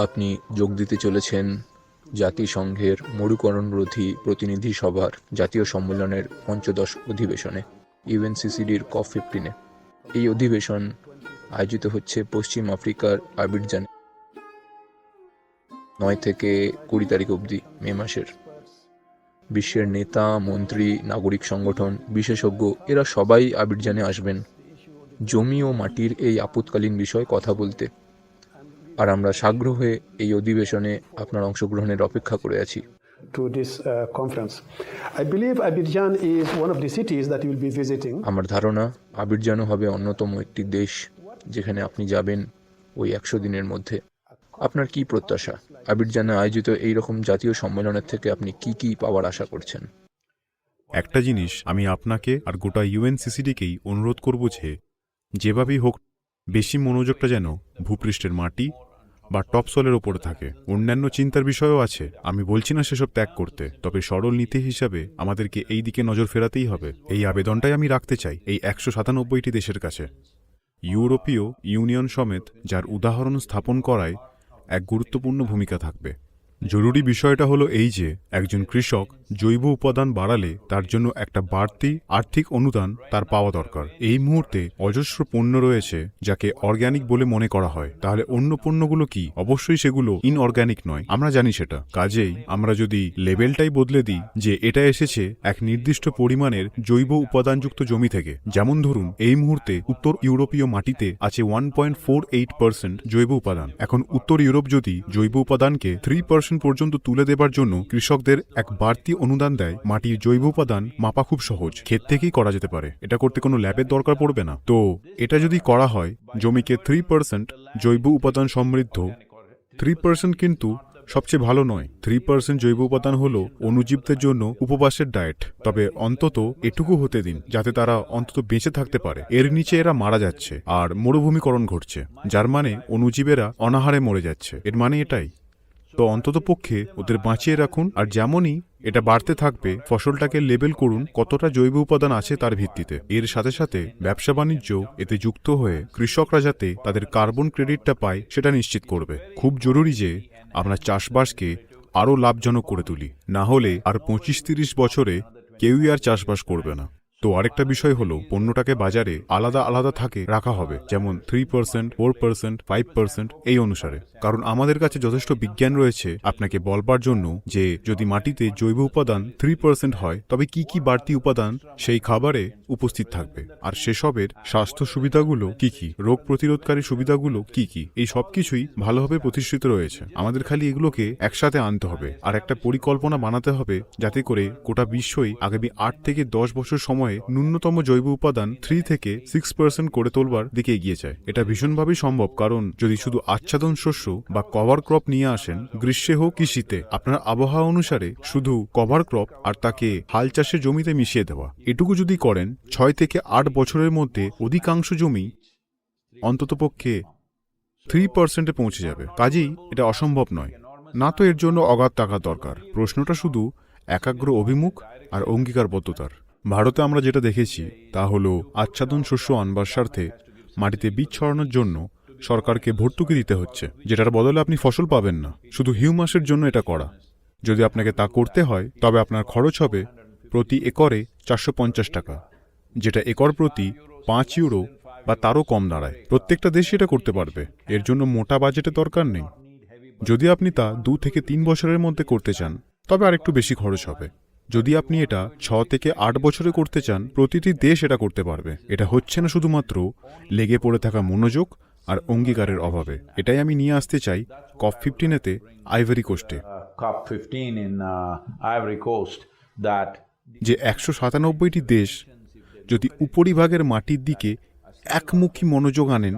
আপনি যোগ দিতে চলেছেন জাতিসংঘের মরুকরণরোধী প্রতিনিধি সভার জাতীয় সম্মেলনের পঞ্চদশ অধিবেশনে, ইউএনসিসিডির কপ ফিফটিনে এই অধিবেশন আয়োজিত হচ্ছে পশ্চিম আফ্রিকার আবিরজানে নয় থেকে কুড়ি তারিখ অবধি, মে মাসের। বিশ্বের নেতা, মন্ত্রী, নাগরিক সংগঠন, বিশেষজ্ঞ, এরা সবাই আবিরজানে আসবেন। জমি ও মাটির এই আপৎকালীন বিষয়ে কথা বলতে। আর আমরা সাগ্রহ হয়ে এই অধিবেশনে আপনার অংশগ্রহণের অপেক্ষা করে আছি to this uh, conference. I believe Abidjan is one of the cities that you will be visiting. আমার ধারণা আবিরজানও হবে অন্যতম একটি দেশ যেখানে আপনি যাবেন ওই একশো দিনের মধ্যে আপনার কি প্রত্যাশা আবিরজানে আয়োজিত এই রকম জাতীয় সম্মেলনের থেকে আপনি কি কি পাওয়ার আশা করছেন একটা জিনিস আমি আপনাকে আর গোটা ইউএনসিসিডিকেই অনুরোধ করব যে যেভাবেই হোক বেশি মনোযোগটা যেন ভূপৃষ্ঠের মাটি বা টপসলের ওপরে থাকে। অন্যান্য চিন্তার বিষয়ও আছে। আমি বলছি না সেসব ত্যাগ করতে, তবে সরল নীতি হিসাবে আমাদেরকে এই দিকে নজর ফেরাতেই হবে। এই আবেদনটাই আমি রাখতে চাই এই একশো সাতানব্বইটি দেশের কাছে। ইউরোপীয় ইউনিয়ন সমেত যার উদাহরণ স্থাপন করায় এক গুরুত্বপূর্ণ ভূমিকা থাকবে। জরুরি বিষয়টা হলো এই যে, একজন কৃষক জৈব উপাদান বাড়ালে তার জন্য একটা বাড়তি আর্থিক অনুদান তার পাওয়া দরকার। এই মুহূর্তে অজস্র পণ্য রয়েছে যাকে অর্গ্যানিক বলে মনে করা হয়। তাহলে অন্য পণ্যগুলো কি? অবশ্যই সেগুলো ইনঅর্গ্যানিক নয়। আমরা জানি সেটা। কাজেই আমরা যদি লেভেলটাই বদলে দিই যে এটা এসেছে এক নির্দিষ্ট পরিমাণের জৈব উপাদানযুক্ত জমি থেকে। যেমন ধরুন, এই মুহূর্তে উত্তর ইউরোপীয় মাটিতে আছে one point four eight percent জৈব উপাদান। এখন উত্তর ইউরোপ যদি জৈব উপাদানকে থ্রি পার্সেন্ট পর্যন্ত তুলে দেবার জন্য কৃষকদের এক বাড়তি অনুদান দেয় মাটির জৈব উপাদান মাপা খুব সহজ। ক্ষেত থেকেই করা যেতে পারে। এটা করতে কোনো ল্যাবের দরকার পড়বে না। তো, এটা যদি করা হয়, জমিকে থ্রি পার্সেন্ট জৈব উপাদান সমৃদ্ধ থ্রি পার্সেন্ট কিন্তু সবচেয়ে ভালো নয়। থ্রি পার্সেন্ট জৈব উপাদান হল অনুজীবদের জন্য উপবাসের ডায়েট তবে অন্তত এটুকু হতে দিন, যাতে তারা অন্তত বেঁচে থাকতে পারে। এর নিচে এরা মারা যাচ্ছে, আর মরুভূমিকরণ ঘটছে, যার মানে অনুজীবেরা অনাহারে মরে যাচ্ছে। এর মানে এটাই। তো অন্তত পক্ষে ওদের বাঁচিয়ে রাখুন, আর যেমনই এটা বাড়তে থাকবে, ফসলটাকে লেবেল করুন কতটা জৈব উপাদান আছে তার ভিত্তিতে। এর সাথে সাথে ব্যবসা বাণিজ্য এতে যুক্ত হয়ে কৃষকরা যাতে তাদের কার্বন ক্রেডিটটা পায়, সেটা নিশ্চিত করবে। খুব জরুরি যে আমরা চাষবাসকে আরও লাভজনক করে তুলি। না হলে আর পঁচিশ তিরিশ বছরে কেউই আর চাষবাস করবে না। তো আরেকটা বিষয় হলো, পণ্যটাকে বাজারে আলাদা আলাদা থাকে রাখা হবে, যেমন three percent four percent five percent এই অনুসারে। কারণ আমাদের কাছে যথেষ্ট বিজ্ঞান রয়েছে আপনাকে বলবার জন্য যে, যদি মাটিতে জৈব উপাদান থ্রি পার্সেন্ট হয়, তবে কি কি বাড়তি উপাদান সেই খাবারে উপস্থিত থাকবে? আর সেসবের স্বাস্থ্য সুবিধাগুলো কি কি? রোগ প্রতিরোধকারী সুবিধাগুলো কি কি? এই সবকিছুই ভালোভাবে প্রতিষ্ঠিত রয়েছে। আমাদের খালি এগুলোকে একসাথে আনতে হবে। আর একটা পরিকল্পনা বানাতে হবে যাতে করে গোটা বিশ্বই আগামী আট থেকে দশ বছর সময়ে ন্যূনতম জৈব উপাদান থ্রি থেকে সিক্স পার্সেন্ট করে তোলবার দিকে এগিয়ে যায়। এটা ভীষণভাবেই সম্ভব, কারণ যদি শুধু আচ্ছাদন শস্য বা কভার ক্রপ নিয়ে আসেন, গ্রীষ্মে হোক কি শীতে, আপনার আবহাওয়া অনুসারে শুধু কভার ক্রপ আর তাকে হাল চাষের জমিতে মিশিয়ে দেওয়া। এটুকু যদি করেন, ছয় থেকে আট বছরের মধ্যে অধিকাংশ জমি অন্ততপক্ষে থ্রি পার্সেন্টে পৌঁছে যাবে। কাজেই এটা অসম্ভব নয়। না তো এর জন্য অগাধ টাকা দরকার। প্রশ্নটা শুধু একাগ্র অভিমুখ আর অঙ্গীকারবদ্ধতার। ভারতে আমরা যেটা দেখেছি, তা হল আচ্ছাদন শস্য আনবার স্বার্থে মাটিতে বীজ ছড়ানোর জন্য সরকারকে ভর্তুকি দিতে হচ্ছে। যেটার বদলে আপনি ফসল পাবেন না। শুধু হিউমাসের জন্য এটা করা। যদি আপনাকে তা করতে হয়, তবে আপনার খরচ হবে প্রতি একরে চারশো পঞ্চাশ টাকা, যেটা একর প্রতি পাঁচ ইউরো বা তারও কম দাঁড়ায়। প্রত্যেকটা দেশই এটা করতে পারবে। এর জন্য মোটা বাজেটের দরকার নেই। যদি আপনি তা দু থেকে তিন বছরের মধ্যে করতে চান, তবে আরেকটু বেশি খরচ হবে। যদি আপনি এটা ছ থেকে আট বছরে করতে চান প্রতিটি দেশ এটা করতে পারবে। এটা হচ্ছে না শুধুমাত্র লেগে পড়ে থাকা মনোযোগ আর অঙ্গীকারের অভাবে। এটাই আমি নিয়ে আসতে চাই কপ ফিফটিনেতে আইভারি কোস্টে COP15 in uh, Ivory Coast that যে একশো সাতানব্বইটি দেশ যদি উপরিভাগের মাটির দিকে একমুখী মনোযোগ আনেন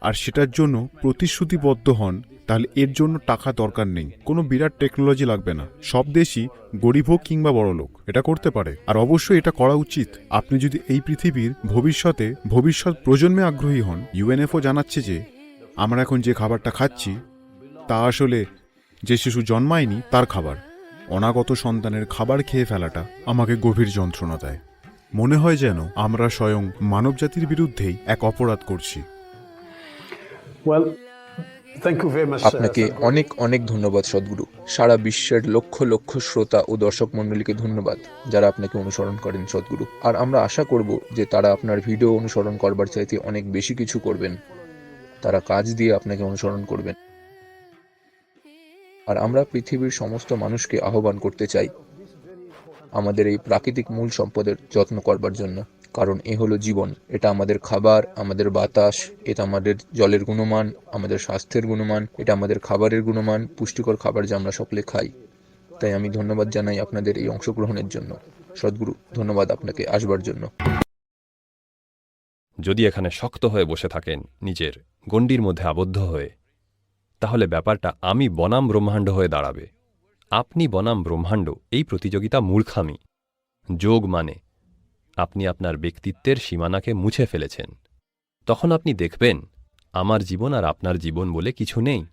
আর সেটার জন্য প্রতিশ্রুতিবদ্ধ হন তাহলে এর জন্য টাকা দরকার নেই। কোনো বিরাট টেকনোলজি লাগবে না। সব দেশই গরিব হোক কিংবা বড়লোক এটা করতে পারে। আর অবশ্যই এটা করা উচিত। আপনি যদি এই পৃথিবীর ভবিষ্যতে ভবিষ্যৎ প্রজন্মে আগ্রহী হন ইউএনএফও জানাচ্ছে যে, আমরা এখন যে খাবারটা খাচ্ছি, তা আসলে যে শিশু জন্মায়নি, তার খাবার। অনাগত সন্তানের খাবার খেয়ে ফেলাটা আমাকে গভীর যন্ত্রণা দেয়। মনে হয় যেন আমরা স্বয়ং মানবজাতির বিরুদ্ধেই এক অপরাধ করছি। আপনাকে অনেক অনেক ধন্যবাদ সদ্গুরু। সারা বিশ্বের লক্ষ লক্ষ শ্রোতা ও দর্শক মণ্ডলীকে ধন্যবাদ যারা আপনাকে অনুসরণ করেন সদ্গুরু। আর আমরা আশা করব যে তারা আপনার ভিডিও অনুসরণ করবার চাইতে অনেক বেশি কিছু করবেন। তারা কাজ দিয়ে আপনাকে অনুসরণ করবেন। আর আমরা পৃথিবীর সমস্ত মানুষকে আহ্বান করতে চাই আমাদের এই প্রাকৃতিক মূল সম্পদের যত্ন করবার জন্য। কারণ এ হলো জীবন। এটা আমাদের খাবার, আমাদের বাতাস, এটা আমাদের জলের গুণমান, আমাদের স্বাস্থ্যের গুণমান, এটা আমাদের খাবারের গুণমান, পুষ্টিকর খাবার যা আমরা সকলে খাই। তাই আমি ধন্যবাদ জানাই আপনাদের এই অংশগ্রহণের জন্য। সদ্গুরু, ধন্যবাদ আপনাকে আসবার জন্য। যদি এখানে শক্ত হয়ে বসে থাকেন, নিজের গণ্ডির মধ্যে আবদ্ধ হয়ে, তাহলে ব্যাপারটা আমি বনাম ব্রহ্মাণ্ড হয়ে দাঁড়াবে। আপনি বনাম ব্রহ্মাণ্ড, এই প্রতিযোগিতা মূর্খামি। যোগ মানে আপনি আপনার ব্যক্তিত্বের সীমানাকে মুছে ফেলেছেন। তখন আপনি দেখবেন আমার জীবন আর আপনার জীবন বলে কিছু নেই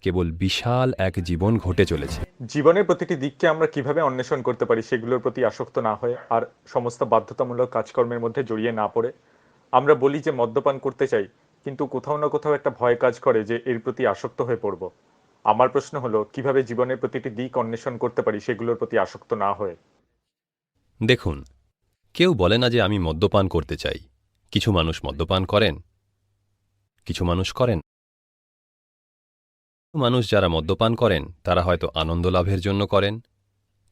কেবল বিশাল এক জীবন ঘটে চলেছে। জীবনের প্রতিটি দিককে আমরা কীভাবে অন্বেষণ করতে পারি সেগুলোর প্রতি আসক্ত না হয়ে আর সমস্ত বাধ্যতামূলক কাজকর্মের মধ্যে জড়িয়ে না পড়ে আমরা বলি যে মদ্যপান করতে চাই কিন্তু কোথাও না কোথাও একটা ভয় কাজ করে যে এর প্রতি আসক্ত হয়ে পড়ব। আমার প্রশ্ন হলো কীভাবে জীবনের প্রতিটি দিক অন্বেষণ করতে পারি সেগুলোর প্রতি আসক্ত না হয়ে? দেখুন কেউ বলে না যে আমি মদ্যপান করতে চাই। কিছু মানুষ মদ্যপান করেন, কিছু মানুষ করেন। মানুষ যারা মদ্যপান করেন, তারা হয়তো আনন্দ লাভের জন্য করেন।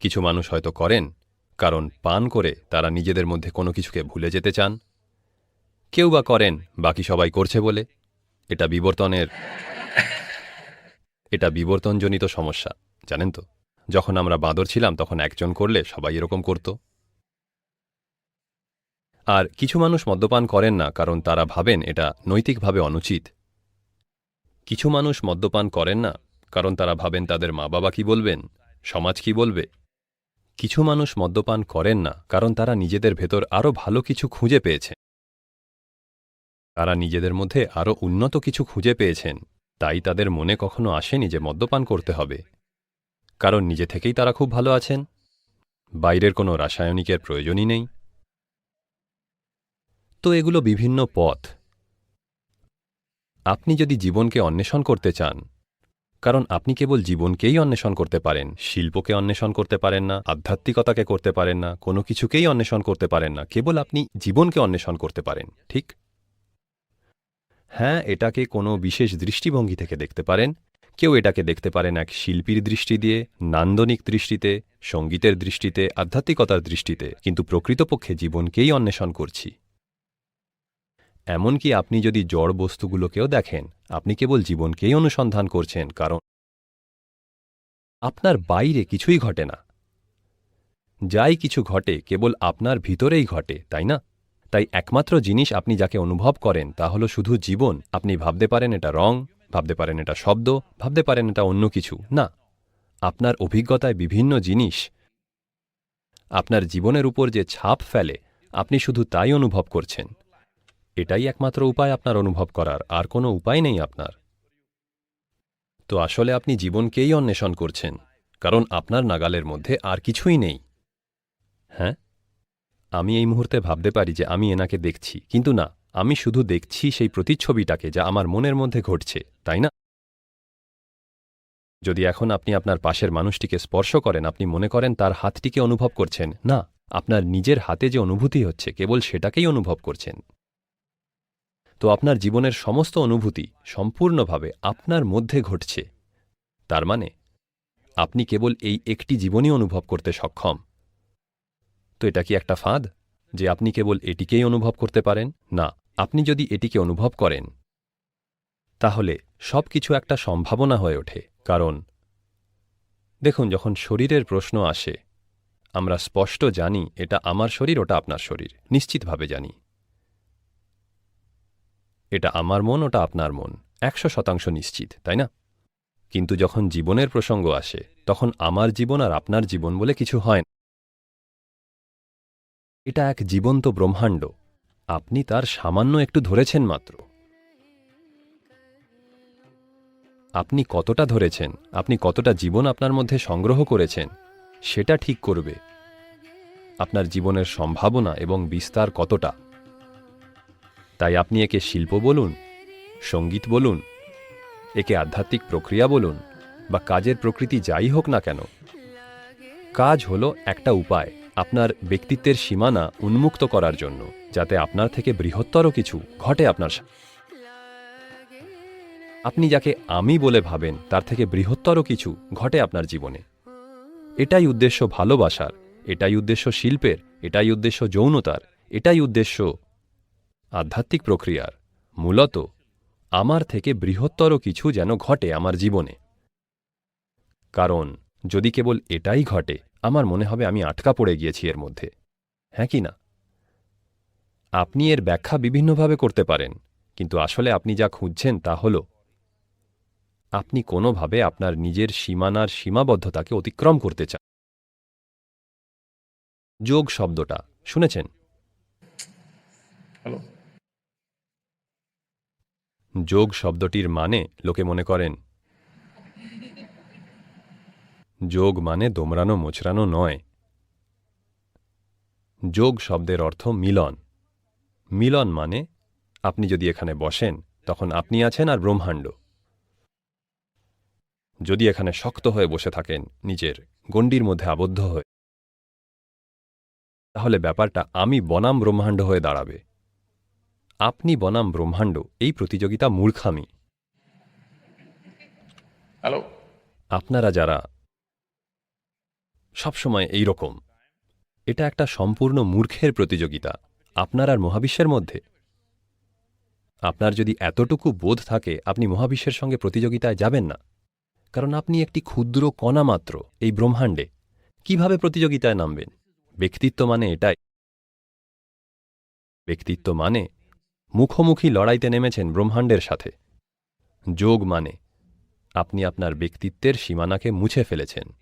কিছু মানুষ হয়তো করেন, কারণ পান করে তারা নিজেদের মধ্যে কোনো কিছুকে ভুলে যেতে চান। কেউ বা করেন, বাকি সবাই করছে বলে। এটা বিবর্তনের, এটা বিবর্তনজনিত সমস্যা, জানেন তো? যখন আমরা বাঁদর ছিলাম, তখন একজন করলে সবাই এরকম করত। আর কিছু মানুষ মদ্যপান করেন না, কারণ তারা ভাবেন এটা নৈতিকভাবে অনুচিত। কিছু মানুষ মদ্যপান করেন না, কারণ তারা ভাবেন তাদের মা বাবা কি বলবেন, সমাজ কি বলবে। কিছু মানুষ মদ্যপান করেন না, কারণ তারা নিজেদের ভেতর আরও ভালো কিছু খুঁজে পেয়েছে। তারা নিজেদের মধ্যে আরও উন্নত কিছু খুঁজে পেয়েছেন, তাই তাদের মনে কখনো আসেনি যে মদ্যপান করতে হবে। কারণ নিজে থেকেই তারা খুব ভালো আছেন। বাইরের কোনো রাসায়নিকের প্রয়োজনই নেই। তো এগুলো বিভিন্ন পথ। আপনি যদি জীবনকে অন্বেষণ করতে চান, কারণ আপনি কেবল জীবনকেই অন্বেষণ করতে পারেন, শিল্পকে অন্বেষণ করতে পারেন না, আধ্যাত্মিকতাকে করতে পারেন না, কোনো কিছুকেই অন্বেষণ করতে পারেন না, কেবল আপনি জীবনকে অন্বেষণ করতে পারেন, ঠিক? হ্যাঁ এটাকে কোনো বিশেষ দৃষ্টিভঙ্গি থেকে দেখতে পারেন। কেউ এটাকে দেখতে পারেন এক শিল্পীর দৃষ্টি দিয়ে, নান্দনিক দৃষ্টিতে, সঙ্গীতের দৃষ্টিতে, আধ্যাত্মিকতার দৃষ্টিতে, কিন্তু প্রকৃতপক্ষে জীবনকেই অন্বেষণ করছি। এমনকি আপনি যদি জড় বস্তুগুলোকেও দেখেন, আপনি কেবল জীবনকেই অনুসন্ধান করছেন, কারণ আপনার বাইরে কিছুই ঘটে না। যাই কিছু ঘটে, কেবল আপনার ভিতরেই ঘটে, তাই না? তাই একমাত্র জিনিস আপনি যাকে অনুভব করেন, তা হল শুধু জীবন। আপনি ভাবতে পারেন এটা রং, ভাবতে পারেন এটা শব্দ, ভাবতে পারেন এটা অন্য কিছু, না। আপনার অভিজ্ঞতায় বিভিন্ন জিনিস আপনার জীবনের উপর যে ছাপ ফেলে, আপনি শুধু তাই অনুভব করছেন। এটাই একমাত্র উপায় আপনার অনুভব করার, আর কোনো উপায় নেই আপনার। তো আসলে আপনি জীবনকেই অন্বেষণ করছেন, কারণ আপনার নাগালের মধ্যে আর কিছুই নেই। হ্যাঁ? আমি এই মুহূর্তে ভাবতে পারি যে আমি এনাকে দেখছি, কিন্তু না, আমি শুধু দেখছি সেই প্রতিচ্ছবিটাকে যা আমার মনের মধ্যে ঘটছে, তাই না? যদি এখন আপনি আপনার পাশের মানুষটিকে স্পর্শ করেন, আপনি মনে করেন তার হাতটিকে অনুভব করছেন, না, আপনার নিজের হাতে যে অনুভূতি হচ্ছে, কেবল সেটাকেই অনুভব করছেন। তো আপনার জীবনের সমস্ত অনুভূতি সম্পূর্ণভাবে আপনার মধ্যে ঘটছে। তার মানে আপনি কেবল এই একটি জীবনই অনুভব করতে সক্ষম। তো এটা কি একটা ফাঁদ যে আপনি কেবল এটিকেই অনুভব করতে পারেন? না, আপনি যদি এটিকে অনুভব করেন, তাহলে সব কিছু একটা সম্ভাবনা হয়ে ওঠে, কারণ দেখুন, যখন শরীরের প্রশ্ন আসে, আমরা স্পষ্ট জানি এটা আমার শরীর, ওটা আপনার শরীর। নিশ্চিতভাবে জানি। এটা আমার মন, ওটা আপনার মন। একশো শতাংশ নিশ্চিত, তাই না? কিন্তু যখন জীবনের প্রসঙ্গ আসে, তখন আমার জীবন আর আপনার জীবন বলে কিছু হয় না। এটা এক জীবন্ত ব্রহ্মাণ্ড। আপনি তার সামান্য একটু ধরেছেন মাত্র। আপনি কতটা ধরেছেন, আপনি কতটা জীবন আপনার মধ্যে সংগ্রহ করেছেন, সেটা ঠিক করবে। আপনার জীবনের সম্ভাবনা এবং বিস্তার কতটা? তাই আপনি একে শিল্প বলুন, সংগীত বলুন, একে আধ্যাত্মিক প্রক্রিয়া বলুন, বা কাজের প্রকৃতি যাই হোক না কেন। কাজ হলো একটা উপায়, আপনার ব্যক্তিত্বের সীমানা উন্মুক্ত করার জন্য, যাতে আপনার থেকে বৃহত্তর কিছু ঘটে আপনার আপনি যাকে আমি বলে ভাবেন, তার থেকে বৃহত্তর কিছু ঘটে আপনার জীবনে। এটাই উদ্দেশ্য ভালোবাসার, এটাই উদ্দেশ্য শিল্পের, এটাই উদ্দেশ্য যৌনতার, এটাই উদ্দেশ্য আধ্যাত্মিক প্রক্রিয়ার, মূলত আমার থেকে বৃহত্তর কিছু যেন ঘটে আমার জীবনে। কারণ যদি কেবল এটাই ঘটে, আমার মনে হবে আমি আটকা পড়ে গিয়েছি এর মধ্যে। হ্যাঁ কি না? আপনি এর ব্যাখ্যা বিভিন্নভাবে করতে পারেন, কিন্তু আসলে আপনি যা খুঁজছেন তা হল, আপনি কোনোভাবে আপনার নিজের সীমানার সীমাবদ্ধতাকে অতিক্রম করতে চান। যোগ শব্দটা, শুনেছেন? যোগ শব্দটির মানে লোকে মনে করেন। যোগ মানে দোমরানো, মোচড়ানো নয়। যোগ শব্দের অর্থ মিলন। মিলন মানে আপনি যদি এখানে বসেন, তখন আপনি আছেন আর ব্রহ্মাণ্ড। যদি এখানে শক্ত হয়ে বসে থাকেন, নিজের গণ্ডির মধ্যে আবদ্ধ হয়ে, তাহলে ব্যাপারটা আমি বনাম ব্রহ্মাণ্ড হয়ে দাঁড়াবে। আপনি বনাম ব্রহ্মাণ্ড এই প্রতিযোগিতা মূর্খামি। হ্যালো। আপনারা যারা সবসময় এই রকম এটা একটা সম্পূর্ণ মূর্খের প্রতিযোগিতা আপনার আর মহাবিশ্বের মধ্যে। আপনার যদি এতটুকু বোধ থাকে আপনি মহাবিশ্বের সঙ্গে প্রতিযোগিতায় যাবেন না। কারণ আপনি একটি ক্ষুদ্র কণা মাত্র এই ব্রহ্মাণ্ডে। কীভাবে প্রতিযোগিতায় নামবেন? ব্যক্তিত্ব মানে এটাই। ব্যক্তিত্ব মানে মুখোমুখি লড়াইতে নেমেছেন ব্রহ্মাণ্ডের সাথে। যোগ মানে আপনি আপনার ব্যক্তিত্বের সীমানাকে মুছে ফেলেছেন।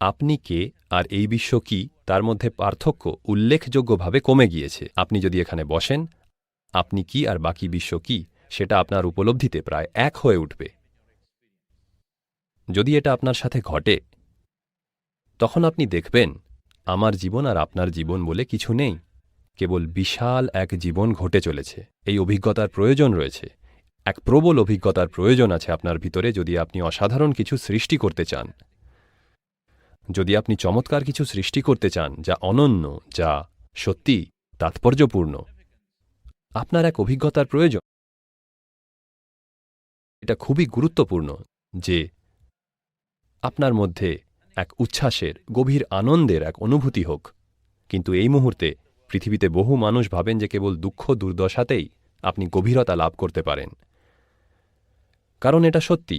আপনি কে আর এই বিশ্ব কি, তার মধ্যে পার্থক্য উল্লেখযোগ্যভাবে কমে গিয়েছে। আপনি যদি এখানে বসেন, আপনি কি আর বাকি বিশ্ব কি, সেটা আপনার উপলব্ধিতে প্রায় এক হয়ে উঠবে। যদি এটা আপনার সাথে ঘটে, তখন আপনি দেখবেন, আমার জীবন আর আপনার জীবন বলে কিছু নেই। কেবল বিশাল এক জীবন ঘটে চলেছে। এই অভিজ্ঞতার প্রয়োজন রয়েছে। এক প্রবল অভিজ্ঞতার প্রয়োজন আছে আপনার ভিতরে যদি আপনি অসাধারণ কিছু সৃষ্টি করতে চান। যদি আপনি চমৎকার কিছু সৃষ্টি করতে চান যা অনন্য, যা সত্যি তাৎপর্যপূর্ণ, আপনার এক অভিজ্ঞতার প্রয়োজন। এটা খুবই গুরুত্বপূর্ণ যে আপনার মধ্যে এক উচ্ছ্বাসের, গভীর আনন্দের এক অনুভূতি হোক। কিন্তু এই মুহূর্তে পৃথিবীতে বহু মানুষ ভাবেন যে কেবল দুঃখ দুর্দশাতেই আপনি গভীরতা লাভ করতে পারেন। কারণ এটা সত্যি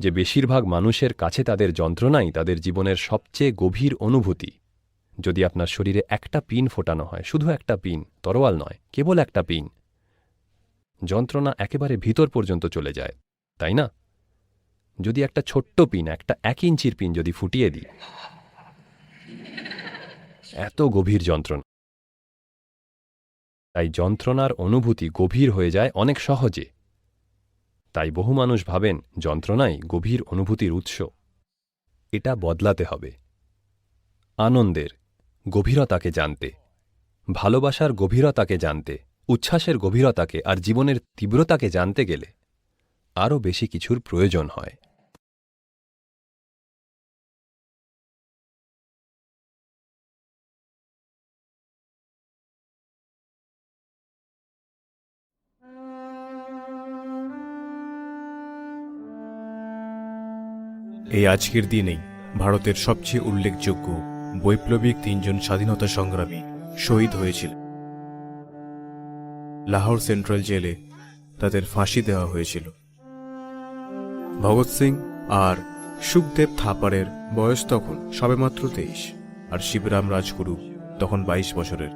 যে বেশিরভাগ মানুষের কাছে তাদের যন্ত্রণাই তাদের জীবনের সবচেয়ে গভীর অনুভূতি। যদি আপনার শরীরে একটা পিন ফোটানো হয়, শুধু একটা পিন, তরোয়াল নয়, কেবল একটা পিন, যন্ত্রণা একেবারে ভিতর পর্যন্ত চলে যায়, তাই না? যদি একটা ছোট্ট পিন, একটা এক ইঞ্চির পিন যদি ফুটিয়ে দিই, এত গভীর যন্ত্রণা। তাই যন্ত্রণার অনুভূতি গভীর হয়ে যায় অনেক সহজে। তাই বহু মানুষ ভাবেন যন্ত্রণাই গভীর অনুভূতির উৎস। এটা বদলাতে হবে। আনন্দের, গভীরতাকে জানতে, ভালোবাসার গভীরতাকে জানতে, উচ্ছ্বাসের গভীরতাকে আর জীবনের তীব্রতাকে জানতে গেলে আরও বেশি কিছুর প্রয়োজন হয়। এই আজকের দিনেই ভারতের সবচেয়ে উল্লেখযোগ্য বৈপ্লবিক তিনজন স্বাধীনতা সংগ্রামী শহীদ হয়েছিল লাহোর সেন্ট্রাল জেলে তাদের ফাঁসি দেওয়া হয়েছিল। ভগৎ সিং আর সুখদেব থাপারের বয়স তখন সবেমাত্র তেইশ, আর শিবরাম রাজগুরু তখন বাইশ বছরের।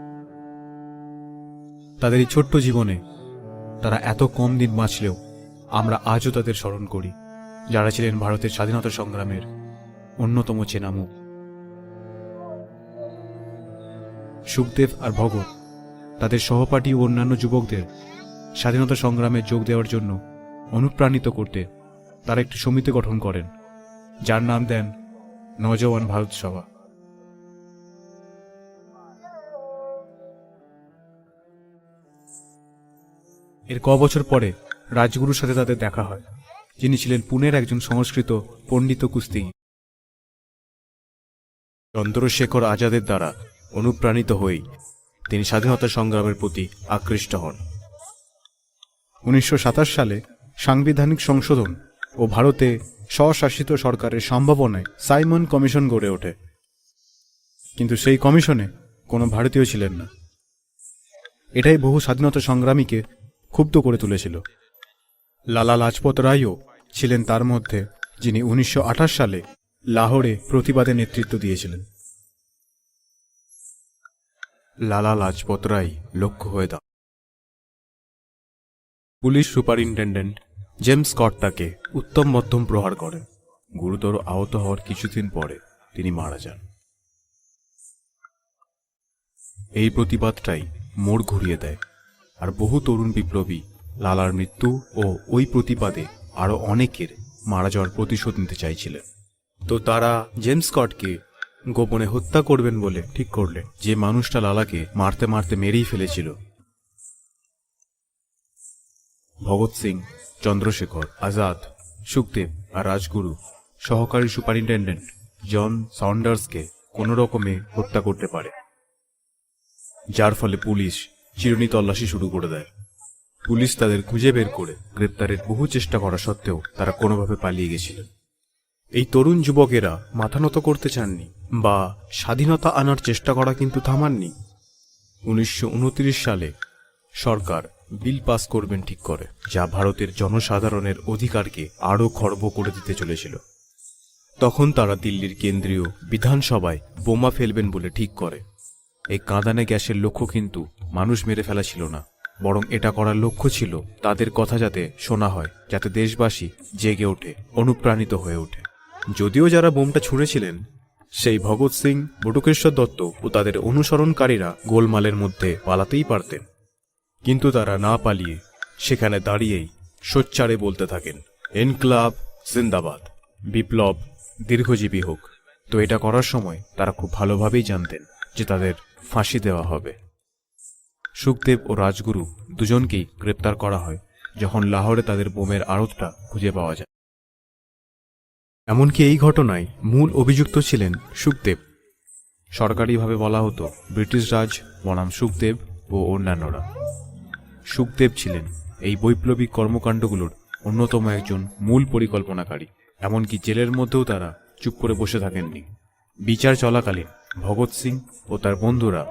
তাদের এই ছোট্ট জীবনে তারা এত কম দিন বাঁচলেও আমরা আজও তাদের স্মরণ করি। যারা ছিলেন ভারতের স্বাধীনতা সংগ্রামের অন্যতম চেনা মুখ সুখদেব আর ভগৎ তাদের সহপাঠী ও অন্যান্য যুবকদের স্বাধীনতা সংগ্রামে যোগ দেওয়ার জন্য অনুপ্রাণিত করতে তারা একটি সমিতি গঠন করেন, যার নাম দেন নজওয়ান ভারত সভা। এর ক বছর পরে রাজগুরুর সাথে তাদের দেখা হয়। যিনি ছিলেন পুনের একজন সংস্কৃত পণ্ডিত কুস্তি। চন্দ্রশেখর আজাদের দ্বারা অনুপ্রাণিত হয়েই তিনি স্বাধীনতা সংগ্রামের প্রতি আকৃষ্ট হন। উনিশশো সাতাশ সালে সাংবিধানিক সংশোধন ও ভারতে স্বশাসিত সরকারের সম্ভাবনায় সাইমন কমিশন গড়ে ওঠে। কিন্তু সেই কমিশনে কোনো ভারতীয় ছিলেন না। এটাই বহু স্বাধীনতা সংগ্রামীকে ক্ষুব্ধ করে তুলেছিল। লালা লাজপত রায়ও ছিলেন তার মধ্যে, যিনি উনিশশো আঠাশ সালে লাহোরে প্রতিবাদে নেতৃত্ব দিয়েছিলেন। লালা লাজপত রায় লক্ষ্য হয়ে দাঁড়ান। পুলিশ সুপারিনটেন্ডেন্ট জেমস স্কট উত্তম মধ্যম প্রহার করেন। গুরুতর আহত হওয়ার কিছুদিন পরে তিনি মারা যান। এই প্রতিবাদটাই মোড় ঘুরিয়ে দেয়, আর বহু তরুণ বিপ্লবী লালার মৃত্যু ও ওই প্রতিবাদে আরও অনেকের মারা যাওয়ার প্রতিশোধ নিতে চাইছিলেন। তো তারা জেমস স্কটকে গোপনে হত্যা করবেন বলে ঠিক করলেন। যে মানুষটা লালাকে মারতে মারতে মেরেই ফেলেছিল। ভগৎ সিং, চন্দ্রশেখর, আজাদ, সুখদেব আর রাজগুরু সহকারী সুপারিনটেন্ডেন্ট জন সাউন্ডার্সকে কোনো রকমে হত্যা করতে পারে। যার ফলে পুলিশ চিরুনি তল্লাশি শুরু করে দেয়। পুলিশ তাদের খুঁজে বের করে গ্রেপ্তারের বহু চেষ্টা করা সত্ত্বেও তারা কোনোভাবে পালিয়ে গেছিলেন এই তরুণ যুবকেরা মাথা নত করতে চাননি বা স্বাধীনতা আনার চেষ্টা করা কিন্তু থামাননি। উনিশশো উনত্রিশ সালে সরকার বিল পাস করবেন ঠিক করে, যা ভারতের জনসাধারণের অধিকারকে আরও খর্ব করে দিতে চলেছিল। তখন তারা দিল্লির কেন্দ্রীয় বিধানসভায় বোমা ফেলবেন বলে ঠিক করে। এই কাঁদানে গ্যাসের লক্ষ্য কিন্তু মানুষ মেরে ফেলা ছিল না। বরং এটা করার লক্ষ্য ছিল তাদের কথা যাতে শোনা হয়, যাতে দেশবাসী জেগে ওঠে, অনুপ্রাণিত হয়ে ওঠে। যদিও যারা বোমটা ছুঁড়েছিলেন, সেই ভগৎ সিং, বটুকেশ্বর দত্ত ও তাদের অনুসরণকারীরা গোলমালের মধ্যে পালাতেই পারতেন। কিন্তু তারা না পালিয়ে সেখানে দাঁড়িয়েই সোচ্চারে বলতে থাকেন, এনক্লাব জিন্দাবাদ, বিপ্লব দীর্ঘজীবী হোক। তো এটা করার সময় তারা খুব ভালোভাবেই জানতেন যে তাদের ফাঁসি দেওয়া হবে। সুখদেব ও রাজগুরু দুজনকেই গ্রেপ্তার করা হয়, যখন লাহোরে তাদের বোমের আড়তটা খুঁজে পাওয়া যায়। এমনকি এই ঘটনায় মূল অভিযুক্ত ছিলেন সুখদেব। সরকারিভাবে বলা হতো, ব্রিটিশ রাজ বনাম সুখদেব ও অন্যান্যরা। সুখদেব ছিলেন এই বৈপ্লবিক কর্মকাণ্ডগুলোর অন্যতম একজন মূল পরিকল্পনাকারী, এমনকি জেলের মধ্যেও তারা চুপ করে বসে থাকেননি। বিচার চলাকালীন ভগৎ সিং ও তার বন্ধুরা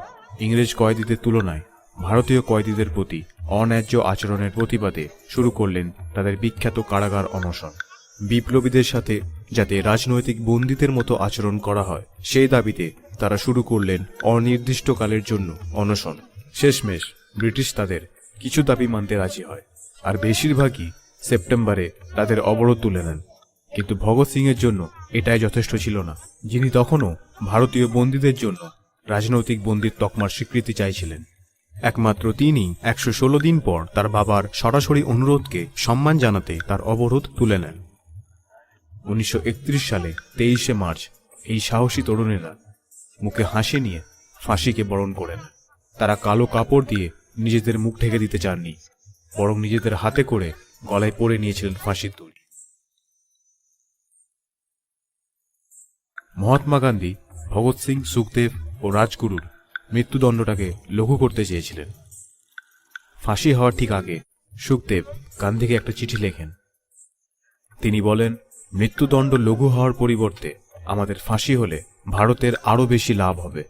ইংরেজ কয়েদিদের তুলনায় ভারতীয় কয়েদিদের প্রতি অন্যায্য আচরণের প্রতিবাদে শুরু করলেন তাদের বিখ্যাত কারাগার অনশন। বিপ্লবীদের সাথে যাতে রাজনৈতিক বন্দীদের মতো আচরণ করা হয়, সেই দাবিতে তারা শুরু করলেন অনির্দিষ্টকালের জন্য অনশন। শেষমেশ ব্রিটিশ তাদের কিছু দাবি মানতে রাজি হয়, আর বেশিরভাগই সেপ্টেম্বরে তাদের অবরোধ তুলে নেন। কিন্তু ভগৎ সিং এর জন্য এটাই যথেষ্ট ছিল না। যিনি তখনও ভারতীয় বন্দীদের জন্য রাজনৈতিক বন্দির তকমার স্বীকৃতি চাইছিলেন। একমাত্র তিনি একশো ষোলো দিন পর তার বাবার সরাসরি অনুরোধকে সম্মান জানাতে তার অবরোধ তুলে নেন। উনিশশো একত্রিশ সালে তেইশে মার্চ এই সাহসী তরুণেরা মুখে হাসি নিয়ে ফাঁসিকে বরণ করেন। তারা কালো কাপড় দিয়ে নিজেদের মুখ ঢেকে দিতে চাননি, বরং নিজেদের হাতে করে গলায় পরে নিয়েছিলেন ফাঁসির দড়ি। মহাত্মা গান্ধী, ভগৎ সিং, সুখদেব ও রাজগুরুর মৃত্যুদণ্ডটাকে লঘু করতে চেয়েছিলেন। ফাঁসি হওয়ার ঠিক আগে সুখদেব গান্ধীকে একটা চিঠি লেখেন। তিনি বলেন, মৃত্যুদণ্ড লঘু হওয়ার পরিবর্তে আমাদের ফাঁসি হলে ভারতের আরও বেশি লাভ হবে।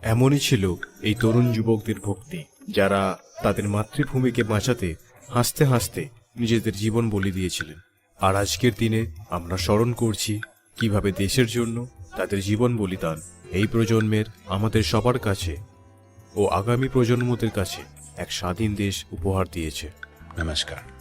এমনই ছিল এই তরুণ যুবকদের ভক্তি, যারা তাদের মাতৃভূমিকে বাঁচাতে হাসতে হাসতে নিজেদের জীবন বলি দিয়েছিলেন। আর আজকের দিনে আমরা স্মরণ করছি কীভাবে দেশের জন্য তাদের জীবন বলিদান এই প্রজন্মের আমাদের সবার কাছে ও আগামী প্রজন্মদের কাছে এক স্বাধীন দেশ উপহার দিয়েছে Namaskar.